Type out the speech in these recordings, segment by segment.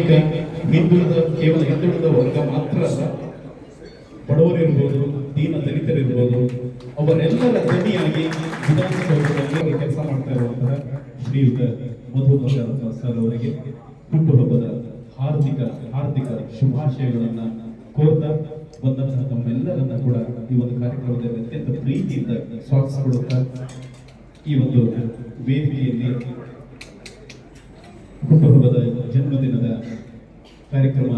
ಈಗ ಹಿಂದುಳಿದ ಕೇವಲ ಹಿಂದುಳಿದ ವರ್ಗ ಮಾತ್ರ ಅಲ್ಲ, ಬಡವರಿರ್ಬೋದು, ದೀನ ದಲಿತರಿರ್ಬೋದು, ಅವರೆಲ್ಲರ ಧ್ವನಿಯಾಗಿ ವಿಧಾನಸೌಧದಲ್ಲಿ ಕೆಲಸ ಮಾಡ್ತಾ ಇರುವಂತಹ ಶ್ರೀಯುತ ಮಧು ಸರ್ ಅವರಿಗೆ ಹುಟ್ಟುಹಬ್ಬದ ಹಾರ್ದಿಕ ಹಾರ್ದಿಕ ಶುಭಾಶಯಗಳನ್ನ ಕೋರ್ತಾ ಬಂದಂತಹ ತಮ್ಮೆಲ್ಲರನ್ನ ಕೂಡ ಈ ಒಂದು ಕಾರ್ಯಕ್ರಮದಲ್ಲಿ ಅತ್ಯಂತ ಪ್ರೀತಿಯಿಂದ ಸ್ವಾಗತಿಸಿಕೊಳ್ಳುತ್ತಾ ಈ ಒಂದು ವೇದಿಕೆಯಲ್ಲಿ ಹುಟ್ಟುಹಬ್ಬದ ಜನ್ಮದಿನದ ಕಾರ್ಯಕ್ರಮ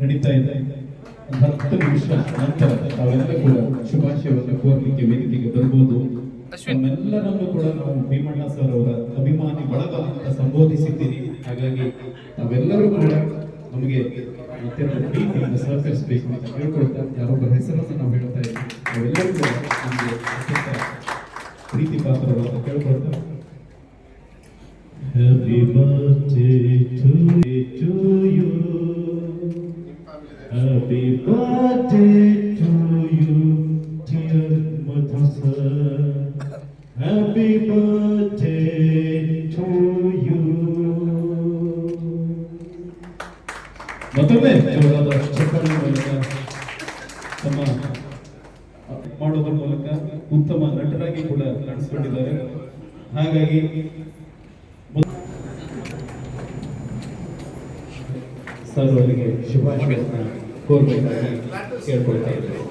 ನಡೀತಾ ಇದೆ. ಒಂದು ಹತ್ತು ನಿಮಿಷ ನಂತರ ತಾವೆಲ್ಲ ಕೂಡ ಶುಭಾಶಯವನ್ನು ಕೋರ್ಲಿಕ್ಕೆ ವೇದಿಕೆಗೆ ಬರ್ಬೋದು. ನಮ್ಮೆಲ್ಲರನ್ನು ಕೂಡ ನಾವು ಭೀಮಣ್ಣ ಸರ್ ಅವರ ಅಭಿಮಾನಿ ಬಳಗ ಅಂತ ಸಂಬೋಧಿಸಿದ್ದೀರಿ. ಹಾಗಾಗಿ ನಾವೆಲ್ಲರೂ ಕೂಡ ನಮಗೆ ಅತ್ಯಂತ ಪ್ರೀತಿಯಿಂದ ಸಹಕರಿಸಬೇಕು ಅಂತ ಕೇಳ್ಕೊಳ್ತಾ ಯಾರೊಬ್ಬರ ಹೆಸರನ್ನು ನಾವು ಹೇಳ್ತಾ ಇದ್ದೀವಿ. ನಾವೆಲ್ಲರೂ ಕೂಡ ನಮಗೆ ಅತ್ಯಂತ ಪ್ರೀತಿ ಪಾತ್ರವನ್ನು ಅಂತ ಕೇಳ್ಕೊಳ್ತಾ. Happy birthday. Happy birthday to you, dear Matasa. Happy birthday to you. ಮತ್ತೊಮ್ಮೆ ಜೋರಾದ ಚಪ್ಪಾಳೆ ಮೂಲಕ ತಮ್ಮ ಮಾಡೋದ್ರ ಮೂಲಕ ಉತ್ತಮ ನಟರಾಗಿ ಕೂಡ ಕಾಣಿಸ್ಕೊಂಡಿದ್ದಾರೆ ಹಾಗಾಗಿ ಸರ್ ಅವರಿಗೆ ಶುಭಾಶಯಗಳನ್ನ ಕೋರ್ಬೇಕಾಗಿ ಕೇಳ್ಕೊಳ್ತಾ ಇದ್ದೇವೆ